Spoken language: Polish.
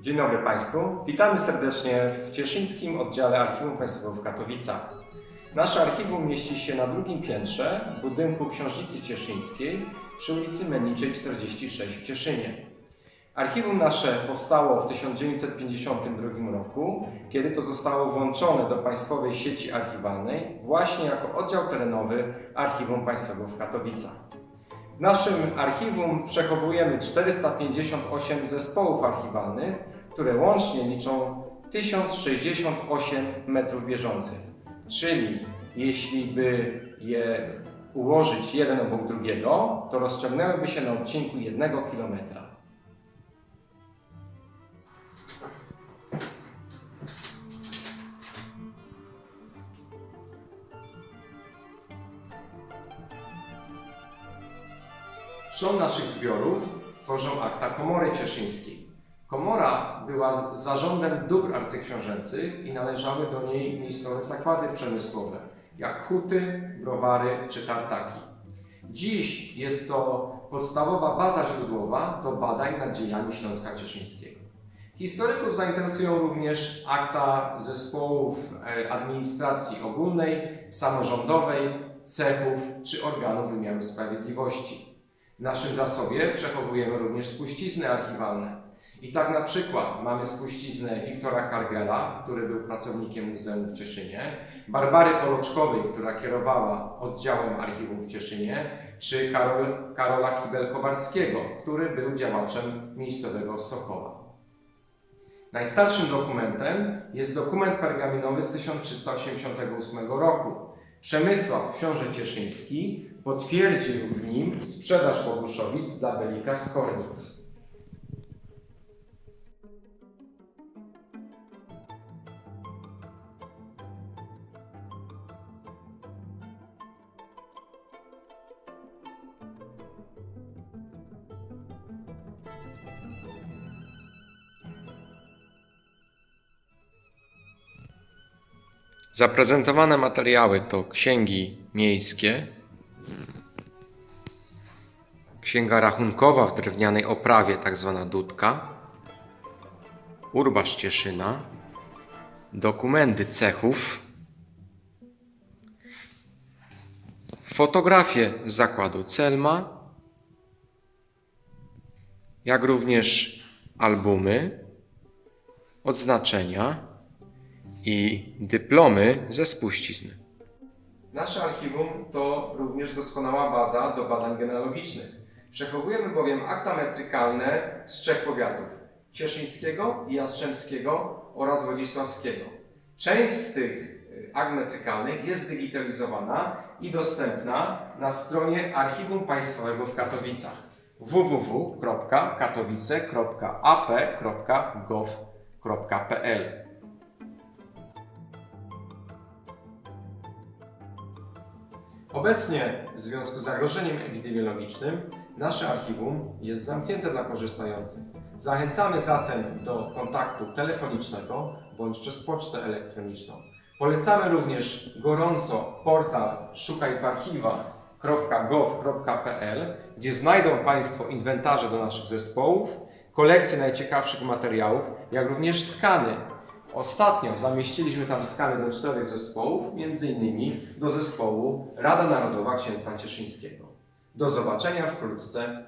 Dzień dobry Państwu. Witamy serdecznie w Cieszyńskim Oddziale Archiwum Państwowego w Katowicach. Nasze archiwum mieści się na drugim piętrze budynku Książnicy Cieszyńskiej przy ulicy Menniczej 46 w Cieszynie. Archiwum nasze powstało w 1952 roku, kiedy to zostało włączone do państwowej sieci archiwalnej właśnie jako oddział terenowy Archiwum Państwowego w Katowicach. W naszym archiwum przechowujemy 458 zespołów archiwalnych, które łącznie liczą 1068 metrów bieżących. Czyli jeśli by je ułożyć jeden obok drugiego, to rozciągnęłyby się na odcinku jednego kilometra. Trzon naszych zbiorów tworzą akta Komory Cieszyńskiej. Komora była zarządem dóbr arcyksiążęcych i należały do niej miejscowe zakłady przemysłowe, jak huty, browary czy tartaki. Dziś jest to podstawowa baza źródłowa do badań nad dziejami Śląska Cieszyńskiego. Historyków zainteresują również akta zespołów e, administracji ogólnej, samorządowej, cechów czy organów wymiaru sprawiedliwości. W naszym zasobie przechowujemy również spuścizny archiwalne. I tak na przykład mamy spuściznę Wiktora Kargela, który był pracownikiem Muzeum w Cieszynie, Barbary Poloczkowej, która kierowała oddziałem archiwum w Cieszynie, czy Karol, Karola Kibel-Kowarskiego, który był działaczem miejscowego Sokoła. Najstarszym dokumentem jest dokument pergaminowy z 1388 roku. Przemysław książę Cieszyński potwierdził w nim sprzedaż Boguszowic dla Belika z. Zaprezentowane materiały to księgi miejskie, księga rachunkowa w drewnianej oprawie, tak zwana dudka, urbasz Cieszyna, dokumenty cechów, fotografie z zakładu Celma, jak również albumy, odznaczenia, i dyplomy ze spuścizn. Nasze archiwum to również doskonała baza do badań genealogicznych. Przechowujemy bowiem akta metrykalne z trzech powiatów: cieszyńskiego, jastrzębskiego oraz wodzisławskiego. Część z tych y, akt metrykalnych jest digitalizowana i dostępna na stronie Archiwum Państwowego w Katowicach www.katowice.ap.gov.pl Obecnie w związku z zagrożeniem epidemiologicznym nasze archiwum jest zamknięte dla korzystających. Zachęcamy zatem do kontaktu telefonicznego bądź przez pocztę elektroniczną. Polecamy również gorąco portal szukajwarchiwa.gov.pl, gdzie znajdą Państwo inwentarze do naszych zespołów, kolekcje najciekawszych materiałów, jak również skany Ostatnio zamieściliśmy tam skany do czterech zespołów, m.in. do zespołu Rada Narodowa Księstwa Cieszyńskiego. Do zobaczenia wkrótce.